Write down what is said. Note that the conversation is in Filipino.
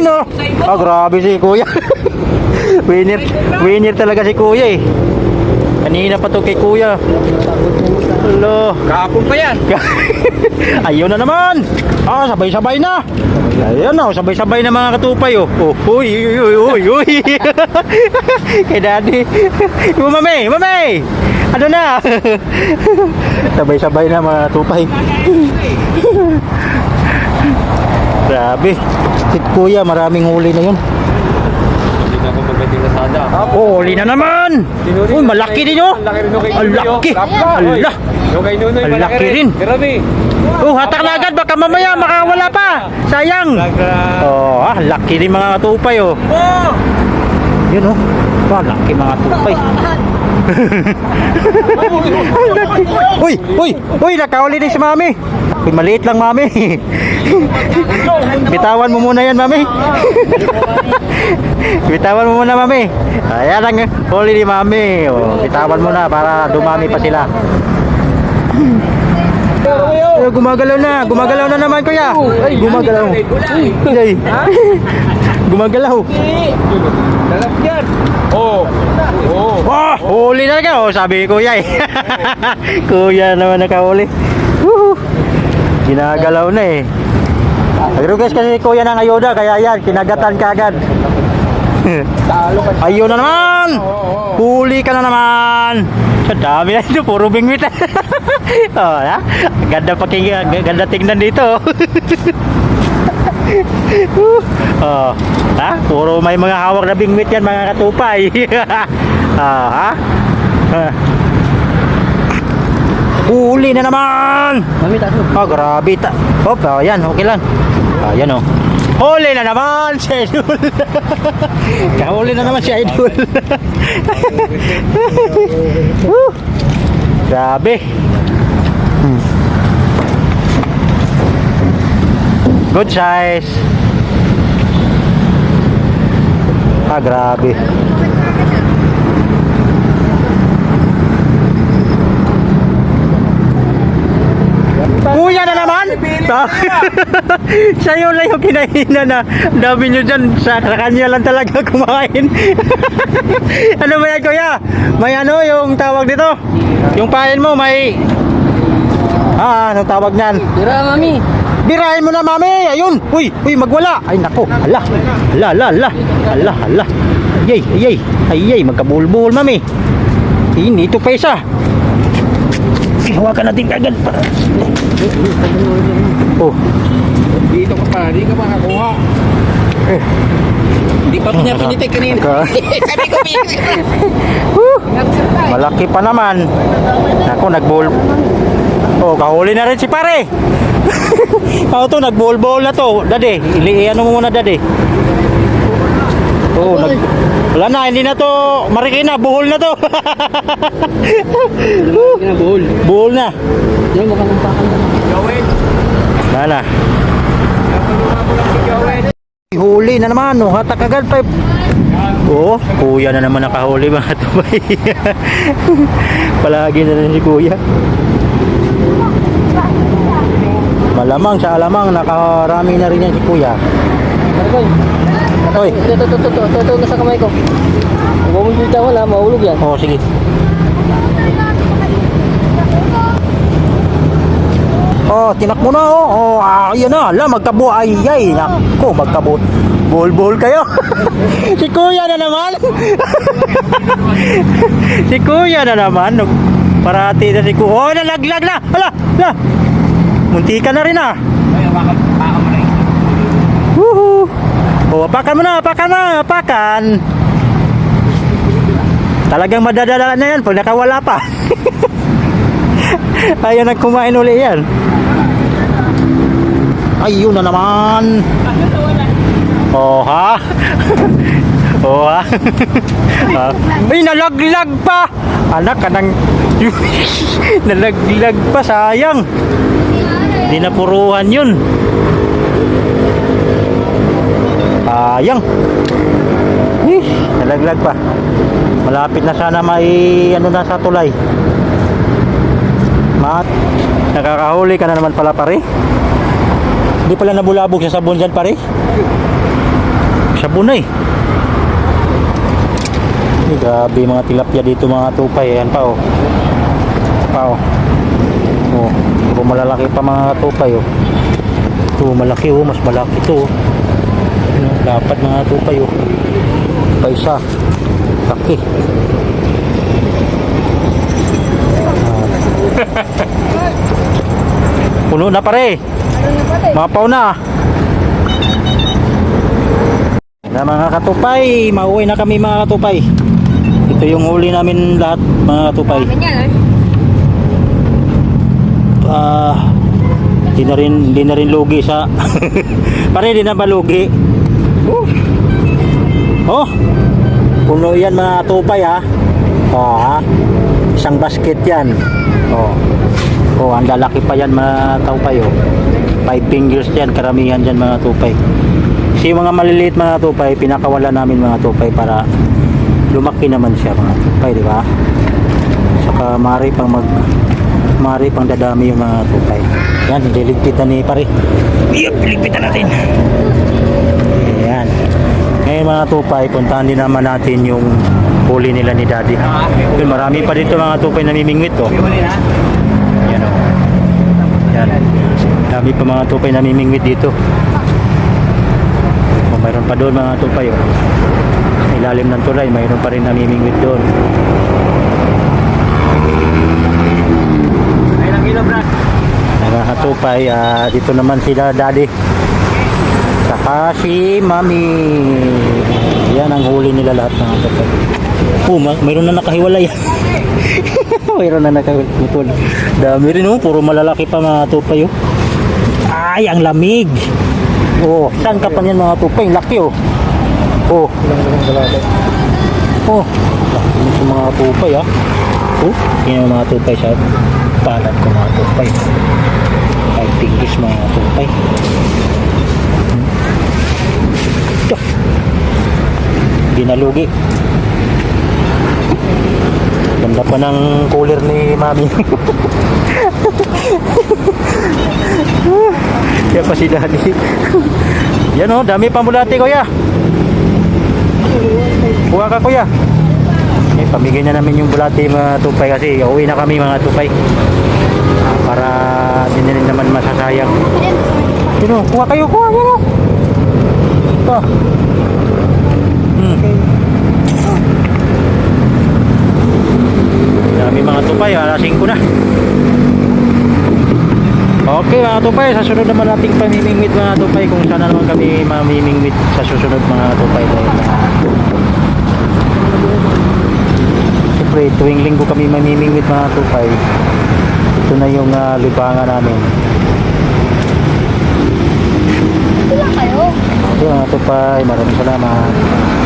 naman, oh. Ah, grabe si kuya. winner, winner talaga si kuya, eh. Kanina pa to kay kuya. Hello. Kahapon pa yan. Ayun na naman. Ah, sabay-sabay na. Ayun na, sabay-sabay na mga katupay oh. Oh, uy, uy, uy, uy, uy. Kay daddy. Mami, mami. Ano na? sabay-sabay na mga katupay. Grabe. Si kuya, maraming huli na yun. Hindi na ako magating na sada. Oh, huli na naman. Uy, malaki din oh. Ang laki rin yung kay Ang laki. Allah. Yung kay Nunoy, Ang malaki laki rin. Grabe. Oh, hatak na agad. Baka mamaya makawala pa. Sayang. Oh, ah, laki din mga katupay oh. Oh! Yun oh. Wah, laki mga tupay. uy, uy, uy, nakauli din si mami. Maliit lang mami. Bitawan mo muna yan mami. Bitawan mo muna mami. Ayan lang, huli ni mami. Oh, bitawan mo na para dumami pa sila. Eh, gumagalaw na, gumagalaw na naman kuya. Gumagalaw. Ay. Gumagalaw. Lalap yan. Oh. Oh. Oh, huli na ka. Oh, sabi ko kuya eh. kuya naman nakahuli. Woo! Ginagalaw na eh. Nagrugas kasi kuya ng ayuda, kaya yan, kinagatan ka agad. Ayun na naman! Huli ka na naman! Dami na ito, puro bingwit. oh, ha? Ganda paking, ganda tingnan dito. oh, ha? Puro may mga hawak na bingwit yan, mga katupay. ah, ha? Ah. Huli na naman! Mami, taso. Oh, grabe. Ta oh, oh, yan, okay lang. Ayan oh. Huli na naman si Idol. Kahuli na naman si Idol. Grabe. Hmm. Good size. Ah, grabe. Kuya na Siya yun lang yung kinahina na dami nyo dyan sa, sa kanya lang talaga kumain. ano ba yan kuya? May ano yung tawag dito? Yung pain mo may... Ah, anong tawag niyan? Tira, mami. Birahin mo na mami! Ayun! Uy! Uy! Magwala! Ay nako! Ala! Ala! Ala! Ala! Ala! Ala! Ayay! Ayay! Ayay! Magkabulbul mami! Ini ito pa isa! Hawakan natin kagad para... Oh! Dito ka pa, di ka makakuha. Hindi pa niya pinitik kanina. Ka- Sabi ko, pinitik. Malaki pa naman. Ako, nagbol. Oh, kahuli na rin si pare. Ako to, nagbol-bol na to. Dade, ili ano mo muna dade. Oh, nag Wala na, hindi na to marikina, buhol na to. Kinabuhol. buhol na. Yan, mukhang nampakan na. Gawin. Wala. Huli na naman, no? Hatak agad pa. Oo, kuya na naman nakahuli mga tumay. Palagi na rin si kuya. Malamang sa alamang nakarami na rin yan si kuya. Oy, Ito, ito, ito, ito, ito, ito, nasa kamay ko. Kung bumulita wala, mahulog yan. oh sige. Oh, tinak mo na oh. Oh, ah, yan na. Ala, magkabo ay ay. Nako, magkabo. Bol-bol kayo. si kuya na naman. si kuya na naman. Parati na si kuya. Oh, nalaglag na. Ala, ala. Munti ka na rin ah. Woohoo! Oh, apakan mo na, apakan na, apakan. Talagang madadala na yan pag nakawala pa. Ayaw na kumain uli yan. Ayun na naman. Oh ha? oh ha? Ay, nalaglag pa! Anak ka nang... nalaglag pa, sayang. Hindi na puruhan yun. Sayang. Eh, nalaglag pa. Malapit na sana may ano na sa tulay. Mat, nakakahuli ka na naman pala pare. Hindi pala nabulabog sa sabon dyan pare. sabon na eh. Ay, grabe mga tilapia dito mga tupay. Ayan pa oh. Pa oh. Oh, malalaki pa mga tupay oh. Ito malaki oh, mas malaki to oh. Ano, dapat mga tupay oh. Pa isa. Laki. Ah. Puno na pare. Mapaw na. Na mga katupay, mauwi na kami mga katupay. Ito yung huli namin lahat mga katupay. Eh. Ah, di na rin di na rin lugi sa Pare di na ba lugi? Oh. Oh. Puno yan mga tupay ha. Ah, isang basket yan. Oh. Oh, ang lalaki pa yan mga tupay oh. Five fingers yan, karamihan dyan mga tupay. Kasi yung mga maliliit mga tupay, pinakawala namin mga tupay para lumaki naman siya mga tupay, di ba? Saka mari pang mag mari pang dadami yung mga tupay. Yan, liligpitan ni pare. Yup, liligpitan natin. Ayan. Ngayon mga tupay, puntahan din naman natin yung huli nila ni daddy. Yun, marami pa dito mga tupay na mimingwit oh. Yan oh. Dami pa mga tupay na mimingwit dito. Oh, mayroon pa doon mga tupay oh. Sa ilalim ng tulay, mayroon pa rin namimingwit doon. Ilang kilo, Brad? Mga katupay, ah, dito naman sila daddy. Saka si mami. Yan ang huli nila lahat mga katupay. Oh, ma- mayroon na nakahiwalay. mayroon na nakahiwalay. Dami rin oh, puro malalaki pa mga tupay oh. Ay, ang lamig. Oh, saan ka pa niyan mga tupay? Laki oh. Oh. Oh, laki mga tupay ah. Oh, yan ang mga tupay sa palad ko mga tupay. Ay, tingis mga tupay. Hmm. Ito. Hindi nalugi. Ganda pa ng cooler ni mami. Yan pa si daddy. Yan oh, dami pang bulate kuya. Kuha ka kuya. Eh, pamigay na namin yung bulate mga tupay kasi uwi na kami mga tupay. Ah, para hindi na rin naman masasayang. Yun o, kuha kayo, kuha, yun o. Ito. Hmm. Dami mga tupay, alasing ko na. Okay mga tupay, sa sunod naman nating pamimingwit mga tupay kung sana naman kami mamimingwit sa susunod mga tupay dahil ah, Siyempre, tuwing linggo kami mamimingwit mga tupay. Ito na yung ah, libangan namin. Ito lang kayo. Okay mga tupay, maraming salamat.